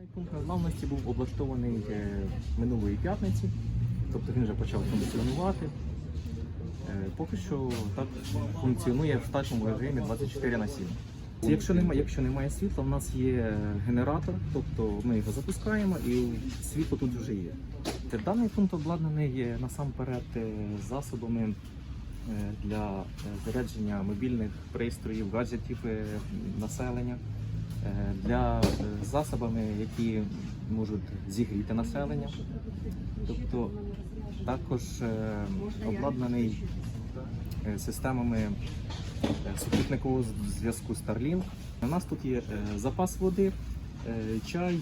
Даний пункт незламності був облаштований е, минулої п'ятниці, тобто він вже почав функціонувати. Е, Поки що так функціонує в штатному режимі 24 на 7. Якщо немає, якщо немає світла, в нас є генератор, тобто ми його запускаємо і світло тут вже є. Даний пункт обладнаний є насамперед е, засобами для зарядження мобільних пристроїв, гаджетів населення, для засобами, які можуть зігріти населення. Тобто також е, обладнаний е, системами е, супутникового зв'язку Starlink. У нас тут є запас води, чай,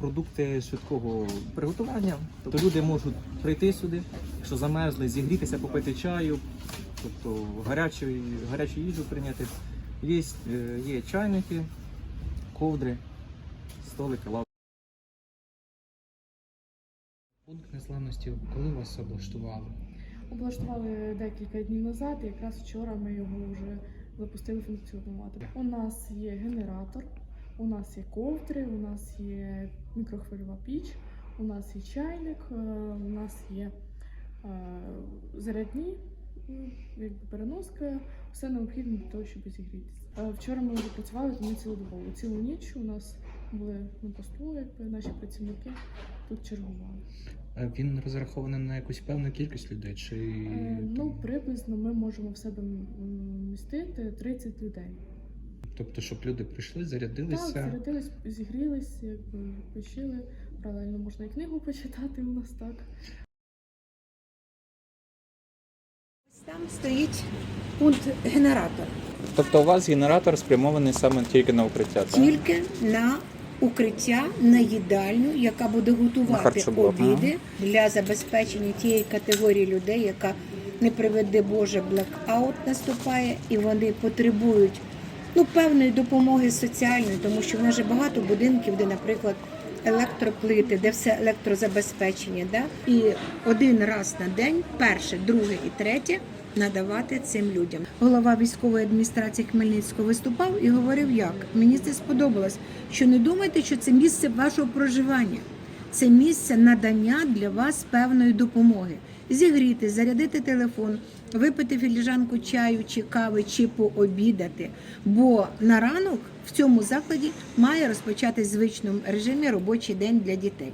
продукти швидкого приготування. Тобто люди можуть прийти сюди, якщо замерзли, зігрітися, попити чаю, тобто гарячу, гарячу їжу прийняти. Є, є чайники, ковдри, столики, лавки. Пункт незламності, коли вас облаштували? Облаштували декілька днів назад, і якраз вчора ми його вже запустили функціонувати. У нас є генератор, у нас є ковдри, у нас є мікрохвильова піч, у нас є чайник, е, у нас є е, зарядні переноска, все необхідне для того, щоб зігрітися. Вчора ми вже працювали тому цілодобово. Цілу ніч у нас були на посту, якби наші працівники тут чергували. Він розрахований на якусь певну кількість людей чи Е, Ну, приблизно ми можемо в себе містити 30 людей. тобто, щоб люди прийшли, Так, зарядилися. зарядились, зігрілись, якби почили. Паралельно можна і книгу почитати у нас так. Там стоїть пункт генератор. Тобто у вас генератор спрямований саме тільки на укриття, так? Тільки на укриття, на їдальню, яка буде На готувати харчоблок, обіди для забезпечення тієї категорії людей, яка не приведе Боже, блекаут наступає, і вони потребують ну, певної допомоги соціальної, тому що в нас же багато будинків, де, наприклад, електроплити, де все електрозабезпечення. Да? І один раз на день, перше, друге і третє, надавати цим людям. Голова військової адміністрації Хмельницького виступав і говорив, як мені це сподобалось, що не думайте, що це місце вашого проживання. Це місце надання для вас певної допомоги. Зігріти, зарядити телефон, випити філіжанку чаю чи кави, чи пообідати. Бо на ранок в цьому закладі має розпочатись звичному режимі робочий день для дітей.